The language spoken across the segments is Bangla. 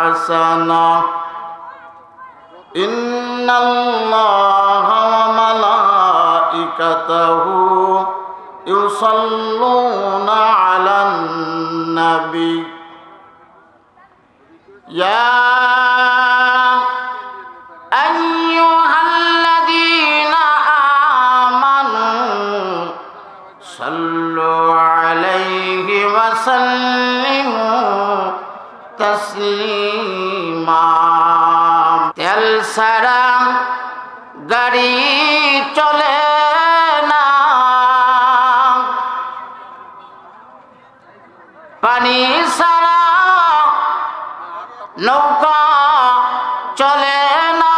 حسنة. إن الله وملائكته يصلون على النبي. পানি সারা নৌকা চলে না।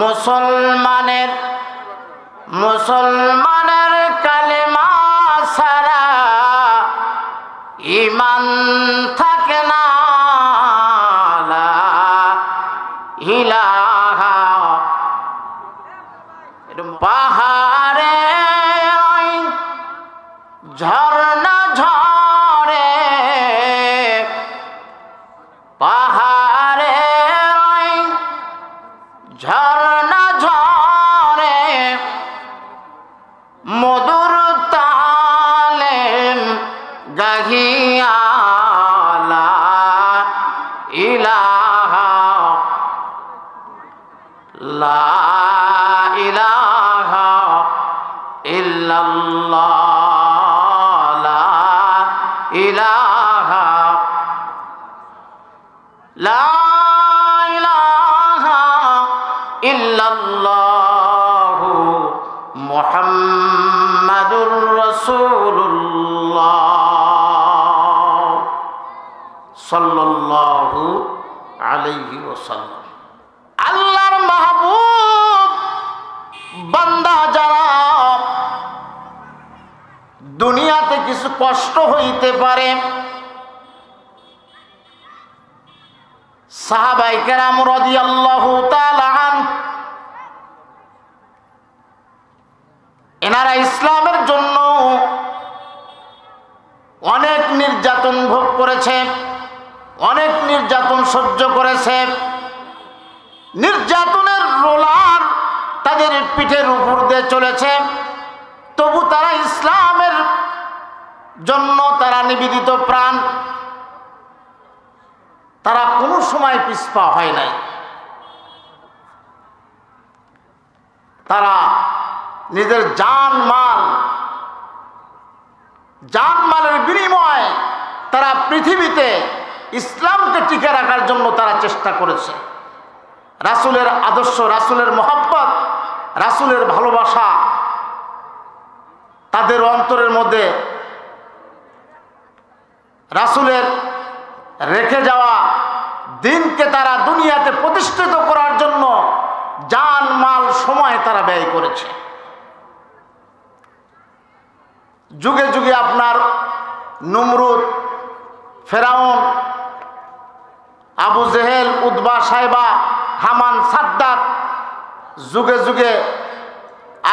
মুসলমানের মুসলমানের কালেমা সারা ইমান ইলাহা লা কষ্ট হইতে পারে। এনারা ইসলামের জন্য অনেক নির্যাতন ভোগ করেছে, অনেক নির্যাতন সহ্য করেছে। নির্যাতনের রোলার তাদের পিঠের উপর দিয়ে চলেছে। তবু তারা ইসলামের জন্য তারা নিবেদিত প্রাণ। তারা কোনো সময় পিছপা হয় নাই। তারা নিজের জান মাল, জান মালের বিনিময় তারা পৃথিবীতে ইসলামকে টিকে রাখার জন্য তারা চেষ্টা করেছে। রাসুলের আদর্শ, রাসুলের মহব্বত, রাসুলের ভালোবাসা তাদের অন্তরের মধ্যে রাসুলের রেখে যাওয়া দিনকে তারা দুনিয়াতে প্রতিষ্ঠিত করার জন্য জান, মাল, সময় তারা ব্যয় করেছে। যুগে যুগে আপনার নমরুদ, ফেরাউন, আবু জেহেল উদ্বা সাহেবা হামান, সাদ্দাত যুগে যুগে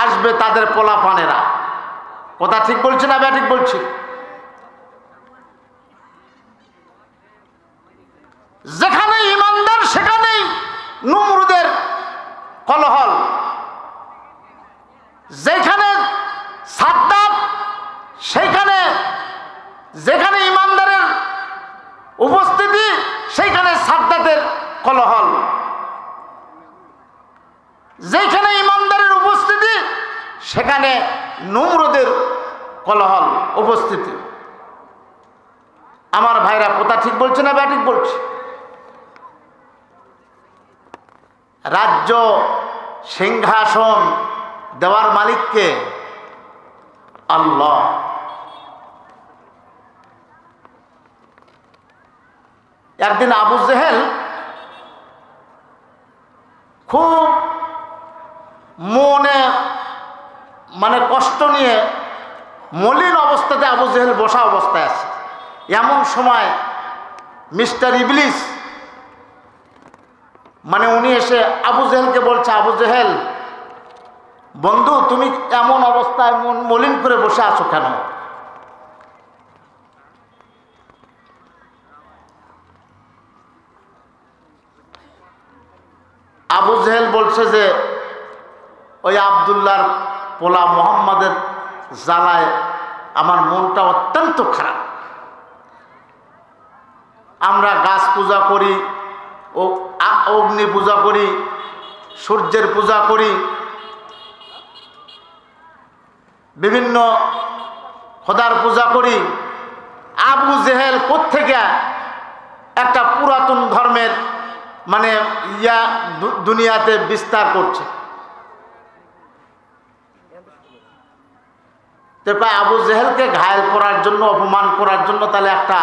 আসবে তাদের পোলাপানেরা। কথা ঠিক বলছি না ঠিক বলছি? যেখানে ইমানদার, সেখানেই নুমরুদের কলহল। যেখানে সাদ্দাত, সেইখানে, যেখানে ইমানদারের উপস্থিতি, সেইখানে সাদ্দাতের কলহল। যেখানে ইমানদারের উপস্থিতি, সেখানে নমরুদের কলহল উপস্থিতি। আমার ভাইরা কথা ঠিক বলছে না ব্যাটিক বলছে? রাজ্য সিংহাসন দেওয়ার মালিককে আল্লাহ। একদিন আবু জেহেল খুব মনে মানে কষ্ট নিয়ে মলিন অবস্থাতে আবু জেহেল বসা অবস্থায় আছে। এমন সময় মিস্টার ইবলিস মানে উনি এসে আবু জেহেলকে বলছে, আবু জেহেল, বন্ধু, তুমি এমন অবস্থায় মন মলিন করে বসে আছো কেন? আবু জেহেল বলছে যে, ওই আবদুল্লার পোলা মোহাম্মদের জ্বালায় আমার মনটা অত্যন্ত খারাপ। আমরা গাছ পূজা করি ও অগ্নি পূজা করি, সূর্যের পূজা করি। বিভিন্ন খোদার পূজা করি। আবু জেহেল কোত্থেকে একটা পুরাতন ধর্মের মানে ইয়া দুনিয়াতে বিস্তার করছে। তারপর আবু জেহেলকে ঘায়েল করার জন্য, অপমান করার জন্য তাহলে একটা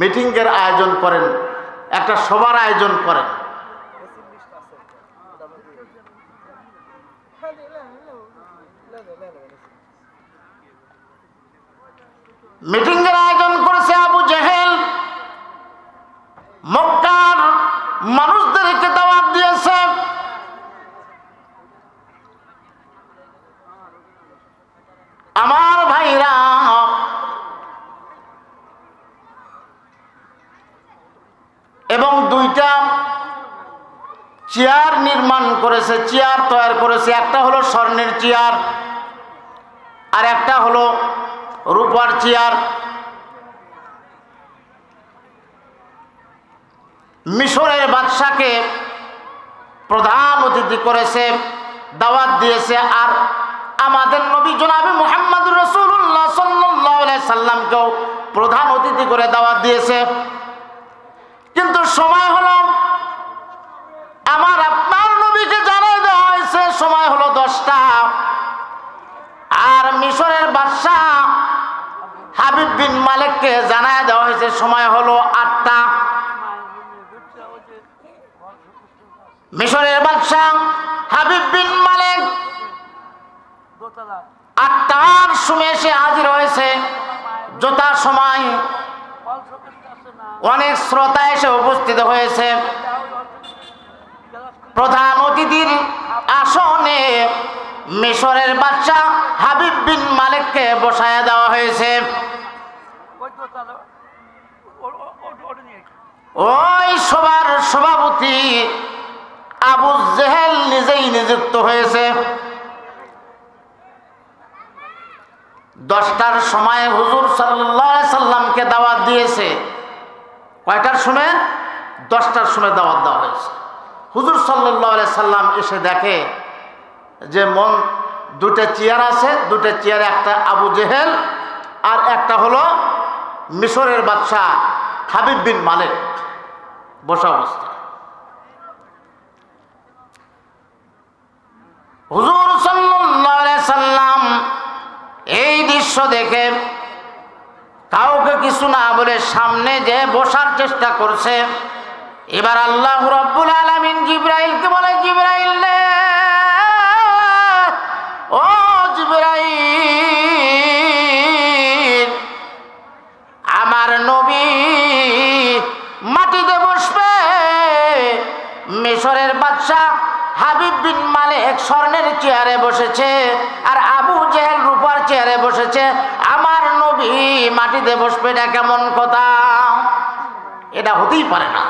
মিটিংয়ের আয়োজন করেন। একটা সবার আয়োজন করেন। মিটিংয়ের আয়োজন করেছে আবু জেহেল মক্কার মানুষদেরকে দাওয়াত দিয়েছে আমার ভাইরা এবং দুইটা চেয়ার নির্মাণ করেছে চেয়ার তৈরি করেছে, একটা হলো স্বর্ণের চেয়ার আর একটা হলো রূপার চেয়ার। মিশরের বাদশাকে প্রধান অতিথি করেছে, দাওয়াত দিয়েছে আর আমাদের নবী জনাবে মোহাম্মদ রসুল্লাহ সাল্লাহ সাল্লামকেও প্রধান অতিথি করে দাওয়াত দিয়েছে। কিন্তু সময় হলো আমার আপনার নবীকে জানাই দেওয়া হয়েছে দশটা। আর মিশরের বাদশাহ হাবিব বিন মালিককে জানায় দেওয়া হয়েছে, সময় হলো আটটা। মিশরের বাদশাহ হাবিব বিন মালিক আটটার সময় এসে হাজির হয়েছে। যথা সময় অনেক শ্রোতা এসে উপস্থিত হয়েছে। প্রধান অতিথির আসনে মিশরের বাদশাহ হাবিব বিন মালিককে বসায় দেওয়া হয়েছে। ওই সবার সভাপতি আবু জেহেল নিজেই নিযুক্ত হয়েছে। দশটার সময় হুজুর সাল্লাহ সাল্লামকে দাওয়াত দিয়েছে। কয়টার সময়? দশটার সময় দাওয়াত দেওয়া হয়েছে। হুজুর সাল্লাহ সাল্লাম এসে দেখে যে মন দুটো চেয়ার আছে, দুটো চেয়ারে একটা আবু জেহেল আর একটা হলো মিশরের বাদশাহ হাবিব বিন মালিক। বসা অবস্থা হুজুর সাল্লাম এই দৃশ্য দেখে কাউকে কিছু না বলে সামনে যে বসার চেষ্টা করছে এবার আল্লাহ রব্বুল আলমিন জিব্রাইলকে বলে, জিব্রাইল ও জিব্রাইল, আমার নবী মাটিতে বসবে। মিশরের বাদশাহ হাবিব বিন মালিক স্বর্ণের চেয়ারে বসেছে আর আবু জেহেল রূপার চেয়ারে বসেছে। আমার নবী মাটিতে বসবে, এটা কেমন কথা? এটা হতেই পারে না।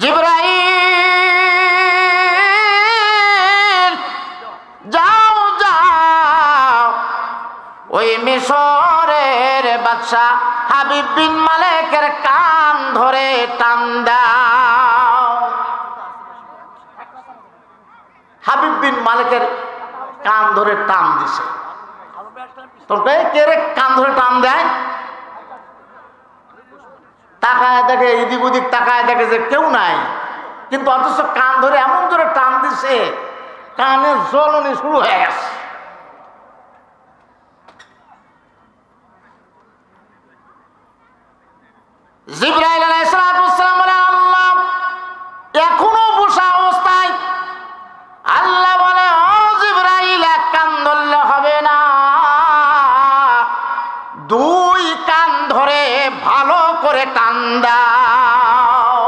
জিব্রাইল, যাও যাও। ওই মিশরের বাদশাহ হাবিব বিন মালিকের কান ধরে টান দাও। হাবিব বিন মালিকের কান ধরে টান দিছে। তোকে কে রে কান ধরে টান দেয়? তাকায় দেখে এদিক ওদিক তাকায় দেখে যে কেউ নাই। কিন্তু অথচ কান ধরে এমন ধরে টান দিছে, কানের জ্বলনি শুরু হয়ে গেছে। জিব্রাইল দাও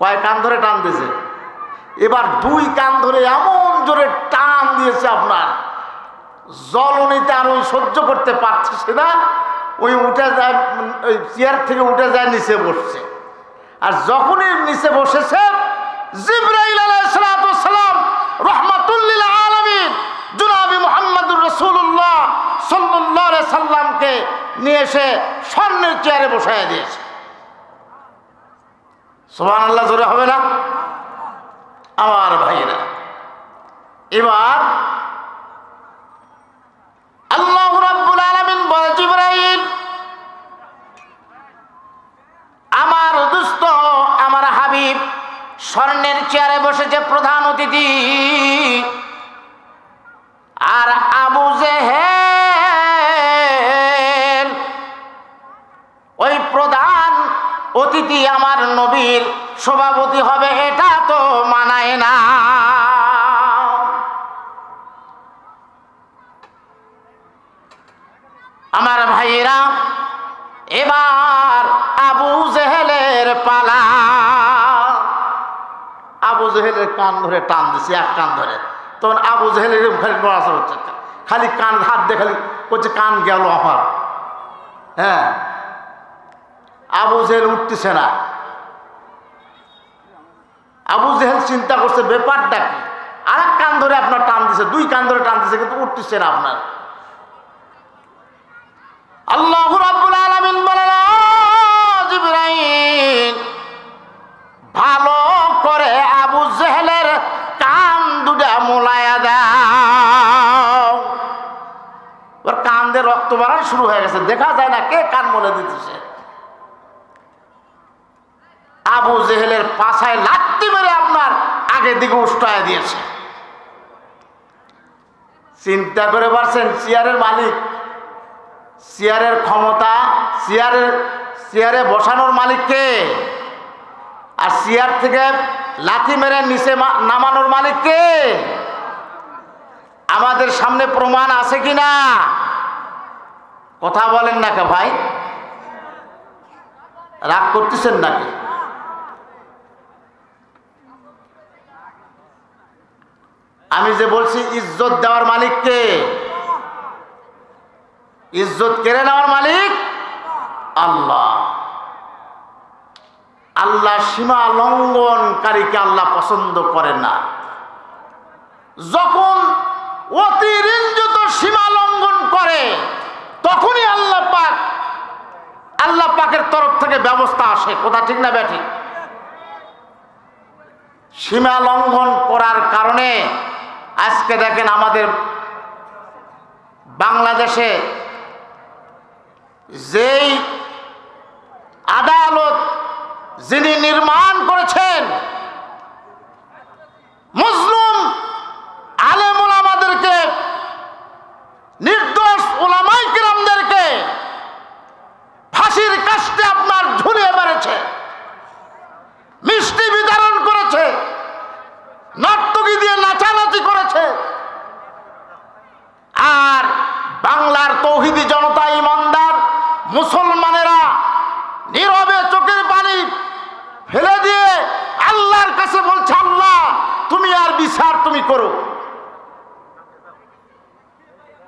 কয় কান ধরে টান দিয়েছে। এবার দুই কান ধরে এমন জোরে টান দিয়েছে আপনার। জলনিতে আর ওই সহ্য করতে পারছে না। ওই উঠে যায়, ওই চেয়ার থেকে উঠে যায়, নিচে বসছে। আর যখনই নিচে বসেছে, জিব্রাইল আলাইসালাম রহমাতুল্লিল আলমিন জুনাবি মোহাম্মদুর নিয়ে এসে স্বর্ণের চেয়ারে বসাইয়া দিয়েছে। সোহান আল্লাহ জোরে হবে না? আমার ভাইরা এবার আল্লাহ রাব্বুল আলামিন বলে, জিবরাইল, আমার দুস্থ, আমার হাবিব স্বর্ণের চেয়ারে বসেছে প্রধান অতিথি। আর আবু জেহেল অতিথি আমার নবীর সভাপতি হবে, এটা তো মানায় না। আমার ভাইয়েরা, এবার আবু জেহেলের পালা। আবু জেহেলের কান ধরে টান দিছে, এক কান ধরে। তখন আবু জেহেলের খালি নড়াচড়া হচ্ছে। খালি কান হাত দিয়ে খালি করছে কান গেল আমার। হ্যাঁ? আবু জেহেল উঠতেছে না। আবু জেহেল চিন্তা করছে, ব্যাপারটা কি? আর এক কান ধরে আপনার টান দিছে, দুই কান ধরে টান দিছে, কিন্তু উঠতেছে না আপনার। আল্লাহ রাব্বুল আলামিন বলেন "ও ভালো করে আবু জেহেলের কান দুটা মোলায়া দাও। ওর কান দিয়ে রক্ত বাড়ানো শুরু হয়ে গেছে। দেখা যায় না কে কান মলে দিতেছে। আবু জেহেলের পাছায় লাত্তি মেরে আপনার আগের দিকে উষ্টায় দিয়েছে। চিন্তা করে পারছেন, চেয়ারের মালিক, চেয়ারের ক্ষমতা, চেয়ারের, চেয়ারে বসানোর মালিককে আর চেয়ার থেকে লাথি মেরে নিচে নামানোর মালিককে আমাদের সামনে প্রমাণ আছে কি না? কথা বলেন না কে ভাই? রাগ করতেছেন নাকি? আমি যে বলছি, ইজ্জত দেওয়ার মালিককে ইজ্জত কেড়ে নেওয়ার মালিক? আল্লাহ। আল্লাহ সীমা লঙ্ঘনকারীকে আল্লাহ পছন্দ করে না। যখন অতিরঞ্জিত সীমা লঙ্ঘন করে, তখনই আল্লাহ পাক, আল্লাহ পাকের তরফ থেকে ব্যবস্থা আসে। কথা ঠিক না ব্যাঠি সীমা লঙ্ঘন করার কারণে আজকে দেখেন আমাদের বাংলাদেশে যেই আদালত যিনি নির্মাণ করেছেন মুসলিম আলেমুল আমাদেরকে নির্দোষ ওলামাই কিরামদেরকে ফাঁসির কাস্টে আপনার ঝুলিয়ে মেরেছে মিষ্টি বিতরণ করেছে নর্তকী দিয়ে নাচানাচি করেছে আর বাংলার তৌহিদি জনতা ইমানদার মুসলমানেরা নীরবে চোখের পানি ফেলে দিয়ে আল্লাহর কাছে বলছে আল্লাহ তুমি আর বিচার তুমি করো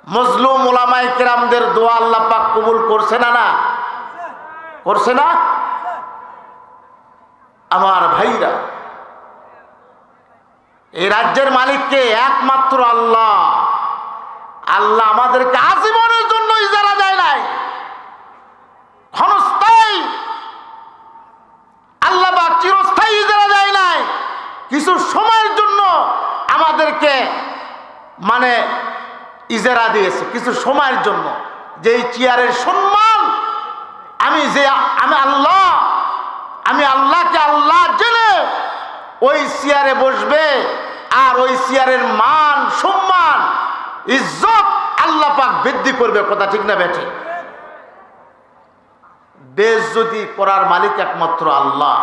মজলুম ওলামাই কেরামদের দোয়া আল্লাহ পাক কবুল করছে না না? করছে না? আমার ভাইরা, এই রাজ্যের মালিককে একমাত্র আল্লাহ। আল্লাহ আমাদেরকে আজীবনের জন্য ইজারা দেয় নাই। ক্ষণস্থায়ী। আল্লাহ বা চিরস্থায়ী ইজারা দেয় নাই। কিছু সময়ের জন্য আমাদেরকে মানে ইজারা দিয়েছে, কিছু সময়ের জন্য। যে এই চেয়ারের সম্মান, আমি যে, আমি আল্লাহ, আমি আল্লাহকে আল্লাহ জেনে ওই চেয়ারে বসবে আর ওই চেয়ারের মান, সম্মান, ইজ্জত আল্লাহ পাক বৃদ্ধি করবে, কথা ঠিক না বেঠে? দেশ যদি করার মালিক একমাত্র আল্লাহ,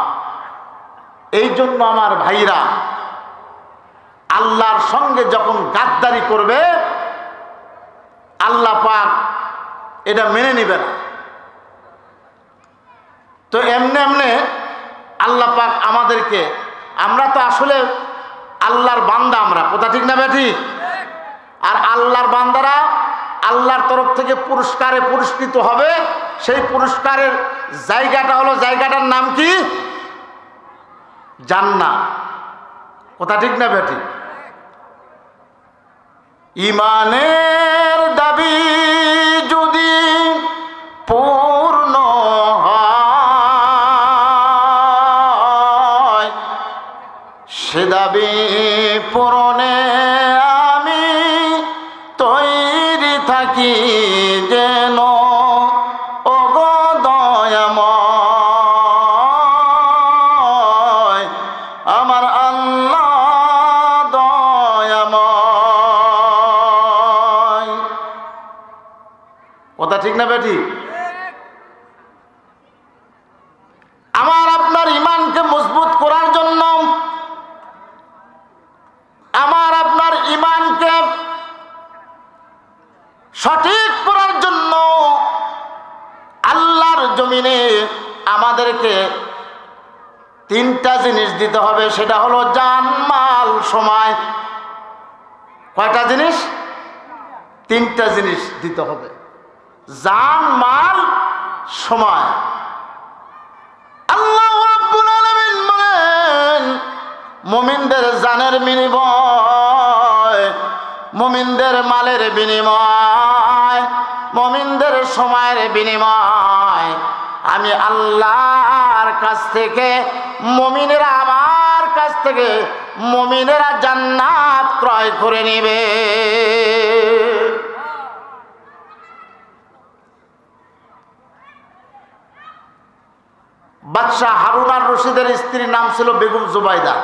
এই জন্য আমার ভাইরা, আল্লাহর সঙ্গে যখন গাদ্দারি করবে আল্লাহ পাক এটা মেনে নিবে না। তো এমনি এমনি আল্লাহ পাক আমাদেরকে, আমরা তো আসলে আল্লাহর বান্দা আমরা, কথা ঠিক না বেঠি? আর আল্লাহর বান্দারা আল্লাহর তরফ থেকে পুরস্কারে পুরস্কৃত হবে, সেই পুরস্কারের জায়গাটা হলো, জায়গাটার নাম কি? জান্না কথা ঠিক না বেঠি? ইমানের দাবি যদি পূর্ণ সে দাবি পূরণে আমি তৈরি থাকি। সেটা হলো জানমাল সময়। কয়টা জিনিস? তিনটা জিনিস দিতে হবে। জান মাল সময়। আল্লাহ জানের বিনিময়, মুমিনদের মালের বিনিময়, মুমিনদের সময়ের বিনিময়। আমি আল্লাহর কাছ থেকে মুমিনেরা আমার থেকে মুমিনেরা জান্নাত ক্রয় করে নেবে। বাদশাহ হারুন আর রশিদের স্ত্রীর নাম ছিল বেগম জুবাইদা।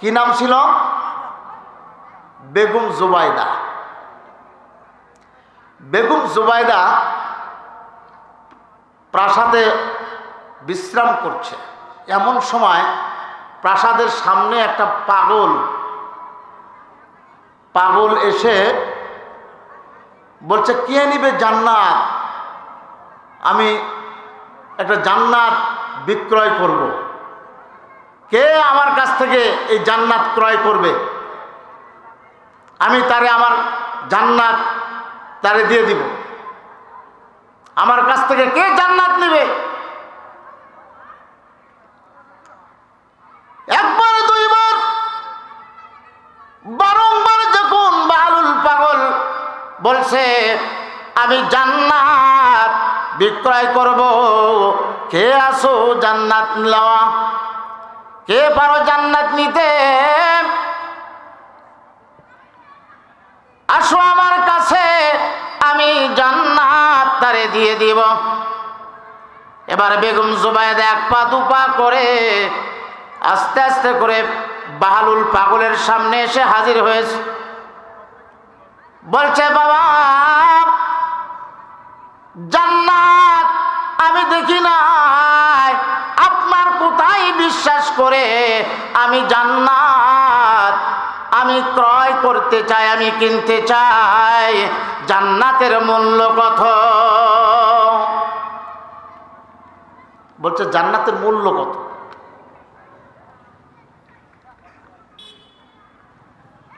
কি নাম ছিল? বেগম জুবাইদা। বেগম জুবাইদা প্রাসাদে বিশ্রাম করছে। এমন সময় প্রাসাদের সামনে একটা পাগল। পাগল এসে বলছে, কে নিবে জান্নাত? আমি একটা জান্নাত বিক্রয় করব। কে আমার কাছ থেকে এই জান্নাত ক্রয় করবে? আমি তারে আমার জান্নাত তারে দিয়ে দিব। আমার কাছ থেকে কে জান্নাত নেবে একবার দুইবার বারংবার যখন বালুল পাগল বলছে, আমি জান্নাত বিক্রয় করব। কে আসো জান্নাত নেওয়া? কে পারো জান্নাত নিতে? আসো আমার কাছে, আমি জান্নাত তারে দিয়ে দিব। এবার বেগম জুবাইদ এক পা দুপা করে আস্তে আস্তে করে বাহালুল পাগলের সামনে এসে হাজির হয়েছে। বলছে, বাবা, জান্নাত আমি দেখি নাই। আপনার কোথায় বিশ্বাস করে আমি জান্নাত? আমি ক্রয় করতে চাই, আমি কিনতে চাই। জান্নাতের মূল্য কত? বলছে, জান্নাতের মূল্য কত?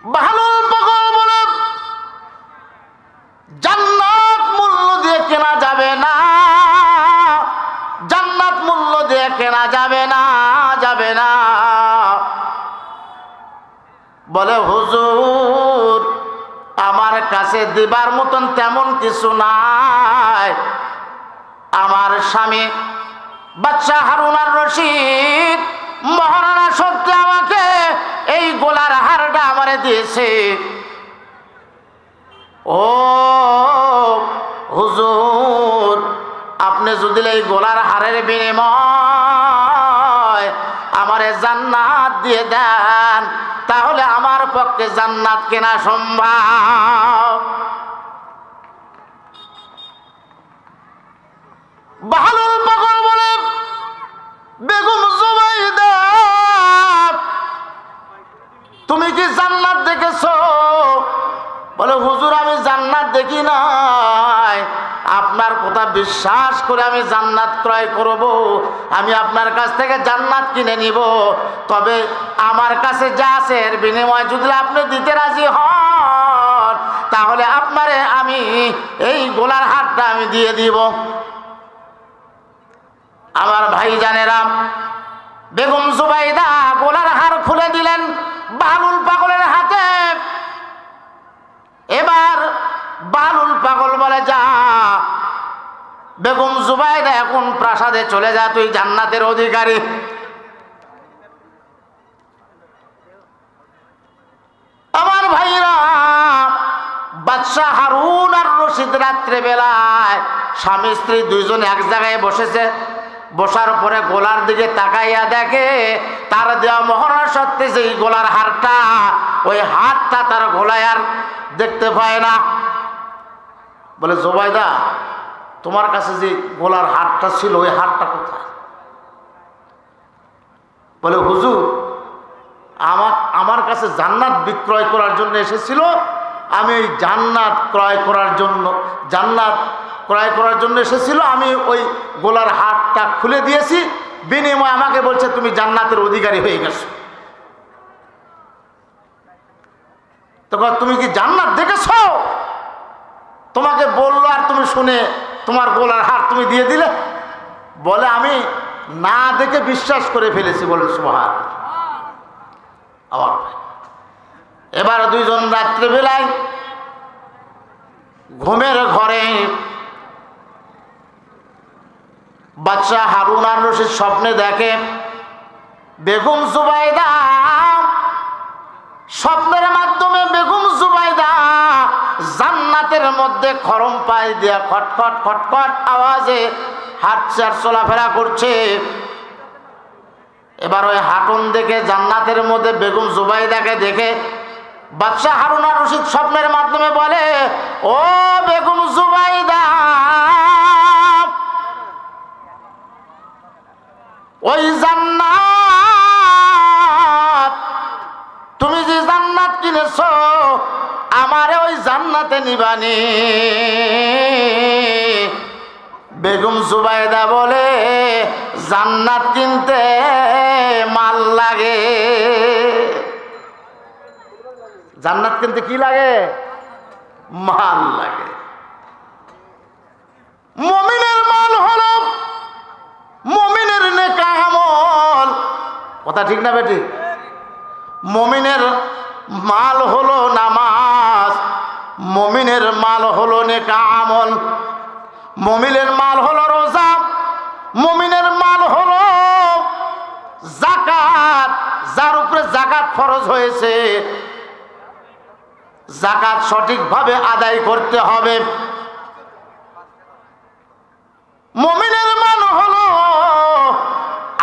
ভালো পাগল বলে, হুজুর, আমার কাছে দিবার মতন তেমন কিছু নাই। আমার স্বামী বাচ্চা হারুনার রশিদ, মহারানা সত্যি আমাকে এই গোলার হারটা আমারে দিয়েছে। ও হুজুর, আপনি যদি এই গোলার হারের বিনিময় আমারে জান্নাত দিয়ে আমার পক্ষে জান্নাত কেনা সম্ভব। বাহালুল পাগল বলে বেগম তুমি কি জান্নাত দেখেছ? বলে, হুজুর, আমি জান্নাত দেখি নাই। আপনার কথা বিশ্বাস করে আমি জান্নাত ক্রয় করব। আমি আপনার কাছ থেকে জান্নাত কিনে নিব। তবে আমার কাছে যা আছে, এর বিনিময়ে যদি আপনি দিতে রাজি হন, তাহলে আপনারে আমি এই গোলার হাটটা আমি দিয়ে দিব। আমার ভাই জানেরা বেগম জুবাইদা গোলার হার খুলে দিলেন বালুল পাগলের হাতে। এবার বালুল পাগল বলে, যা, বেগম জুবাইদা এখন প্রাসাদে চলে যা, তুই জান্নাতের অধিকারী। আমার ভাইরা, বাদশাহ হারুন আর রশিদ রাত্রে বেলায় স্বামী স্ত্রী দুইজন এক জায়গায় বসেছে। বসার পরে গোলার দিকে তাকাইয়া দেখে, তার দেওয়া মহড়া সত্যি সেই গোলার হারটা ওই হাতটা তার গোলায় আর দেখতে পায় না। বলে, জোবাইদা, তোমার কাছে যে গোলার হারটা ছিল, ওই হারটা কোথায়? বলে, হুজুর, আমার আমার কাছে জান্নাত বিক্রয় করার জন্য এসেছিল। আমি ওই জান্নাত ক্রয় করার জন্য, জান্নাত ক্রয় করার জন্য এসেছিল। আমি ওই গোলার হাটটা খুলে দিয়েছি। বিনিময় আমাকে বলছে, তুমি জান্নাতের অধিকারী হয়ে গেছো। তখন তুমি কি জান্নাত দেখেছ? তোমাকে বলল আর তুমি শুনে তোমার গোলার হার তুমি দিয়ে দিলে? বলে, আমি না দেখে বিশ্বাস করে ফেলেছি। বলে সুহার আমার। এবার দুইজন রাত্রিবেলায় ঘুমের ঘরে বাচ্চা হারুন আর রশিদ স্বপ্নে দেখে, বেগম জুবাইদা স্বপ্নের মাধ্যমে বেগম জুবাইদা জান্নাতের মধ্যে খরম দিয়া খটখট খটখট আওয়াজে চলাফেরা করছে। এবার ওই হাটন দেখে জান্নাতের মধ্যে বেগম জুবাইদাকে দেখে বাদশাহ হারুনা রশিদ স্বপ্নের মাধ্যমে বলে, ও বেগম জুবাইদা, ওই জান্নাত তুমি যে জান্নাত কিনেছ, আমারে ওই জান্নাতে নিবানি। বেগম জুবাইদা বলে, জান্নাত কিনতে মাল লাগে। জান্নাত কিনতে কি লাগে? মাল লাগে। মমিনের মাল হলো, মমিনের নেকা আমল কথা ঠিক না বেটি? মমিনের মাল হলো নামাজ, মমিনের মাল হলো নেকা আমল, মমিনের মাল হলো রোজা, মমিনের মাল হলো জাকাত, যার উপরে জাকাত ফরজ হয়েছে। জাকাত সঠিকভাবে আদায় করতে হবে। মমিনের মান হলো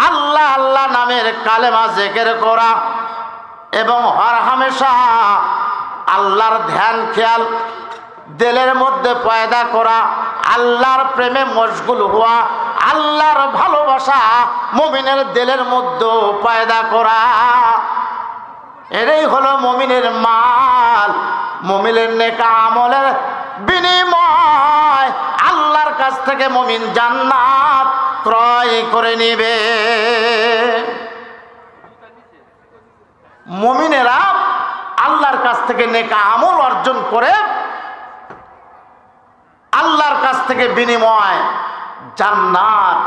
আল্লাহ আল্লাহ নামের কালেমা জেকের করা এবং হর হামেশা আল্লাহর ধ্যান, খেয়াল, দেলের মধ্যে পয়দা করা, আল্লাহর প্রেমে মশগুল হওয়া, আল্লাহর ভালোবাসা মমিনের দেলের মধ্যে পয়দা করা। এটাই হলো মমিনের মাল। মমিনের নেকা আমলের বিনিময়। আল্লাহর কাছ থেকে মমিন জান্নাত ক্রয় করে নিবে। মমিনেরা আল্লাহর কাছ থেকে নেকা আমল অর্জন করে আল্লাহর কাছ থেকে বিনিময় জান্নাত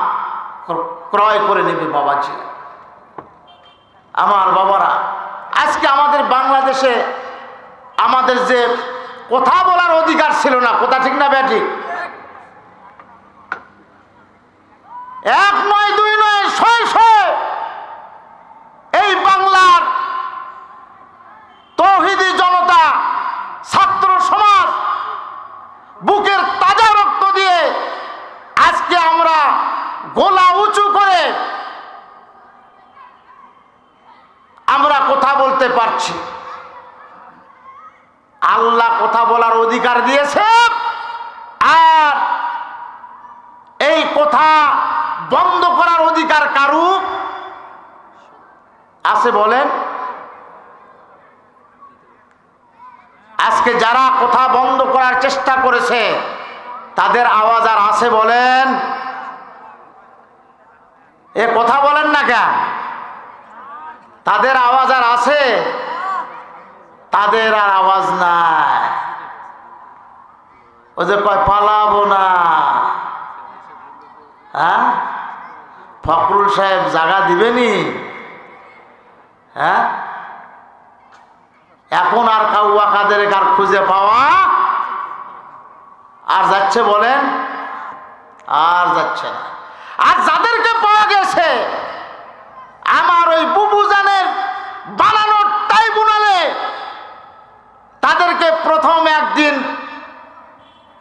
ক্রয় করে নেবে বাবাজি। আমার বাবারা, আজকে আমাদের বাংলাদেশে আমাদের যে কথা বলার অধিকার ছিল না, কথা ঠিক না ব্যাটি? এক নয়, দুই নয়, ছয় ছয় এই বাংলার তৌহিদি জনতা ছাত্র সমাজ বুকের তাজা রক্ত দিয়ে আজকে আমরা গোলা উঁচু করে আমরা কথা বলতে পারছি আল্লাহ কথা বলার অধিকার দিয়েছে আর এই কথা বন্ধ করার অধিকার কারু আছে বলেন আজকে যারা কথা বন্ধ করার চেষ্টা করেছে তাদের আওয়াজ আর আছে বলেন এ কথা বলেন না কেন তাদের আওয়াজ আর আছে তাদের আর আওয়াজ নাই ও যে কয় পালাবো না হ্যাঁ? ফখরুল সাহেব জাগা দিবেনি? হ্যাঁ? এখন আর কাউয়া কাদের কার খুঁজে পাওয়া? আর যাচ্ছে বলেন? আর যাচ্ছে না। আর যাদেরকে পাওয়া গেছে, আমার ওই বুবু জানের বানানো ট্রাইব্যুনালে তাদেরকে প্রথম একদিন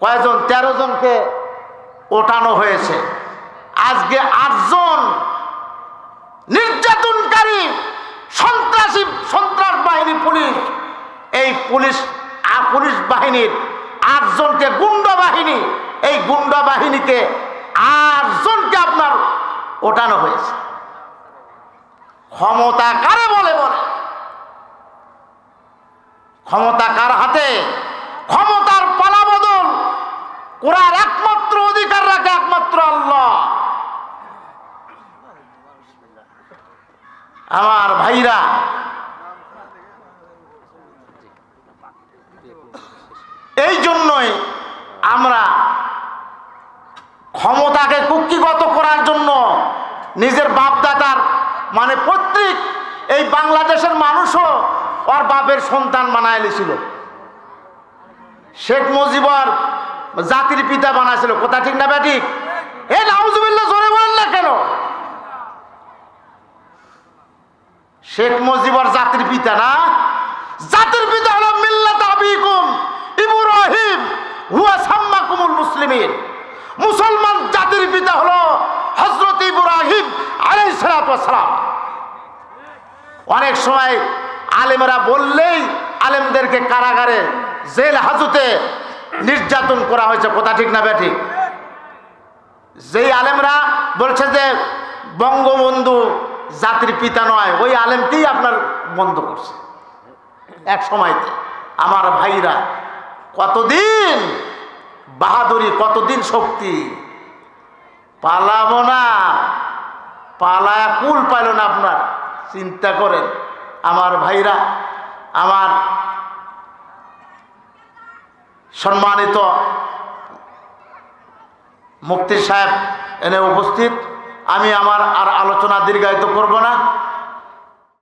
কয়জন? তেরো জনকে ওঠানো হয়েছে। আজকে আটজন নির্যাতনকারী সন্ত্রাসী, সন্ত্রাস বাহিনী পুলিশ, এই পুলিশ পুলিশ বাহিনীর আটজনকে গুন্ডা বাহিনী, এই গুন্ডা বাহিনীকে আটজনকে আপনার ওঠানো হয়েছে। ক্ষমতা কারে বলে বলে ক্ষমতা কার হাতে ক্ষমতার পালা বদল ওরার একমাত্র অধিকার রাখে একমাত্র আল্লাহ আমার ভাইরা এই জন্যই আমরা ক্ষমতাকে কুক্ষিগত করার জন্য নিজের বাপদাদার মানে প্রত্যেক এই বাংলাদেশের মানুষও ওর বাপের সন্তান বানায় ছিল শেখ মুজিবর জাতির পিতা বানাইছিল। কথা ঠিক না ব্যাঠিক এ নাউজুবিল্লাহ, জোরে বলেন না কেন? শেখ মুজিবর জাতির পিতা না? জাতির পিতা হলো মিল্লাত আবিকুম ইব্রাহিম, হুয়া সাম্মাকুমুল মুসলিমিন। মুসলমান জাতির পিতা হলো হযরত ইব্রাহিম আলাইহিস সালাম। অনেক সময় আলেমরা বললেই আলেমদেরকে কারাগারে, জেল হাজুতে নির্যাতন করা হয়েছে। কথা ঠিক না ব্যাঠিক? যেই আলেমরা বলছে যে বঙ্গবন্ধু জাতির পিতা নয়, ওই আলেমকেই আপনার বন্ধ করছে। এক সময়তে আমার ভাইরা কতদিন, বাহাদুরি, কতদিন শক্তি? পালাবো না, পালায়া কুল পাইল না আপনার। চিন্তা করেন, আমার ভাইরা, আমার সম্মানিত মুক্তি সাহেব এনে উপস্থিত, আমি আমার আর আলোচনা দীর্ঘায়িত করব না।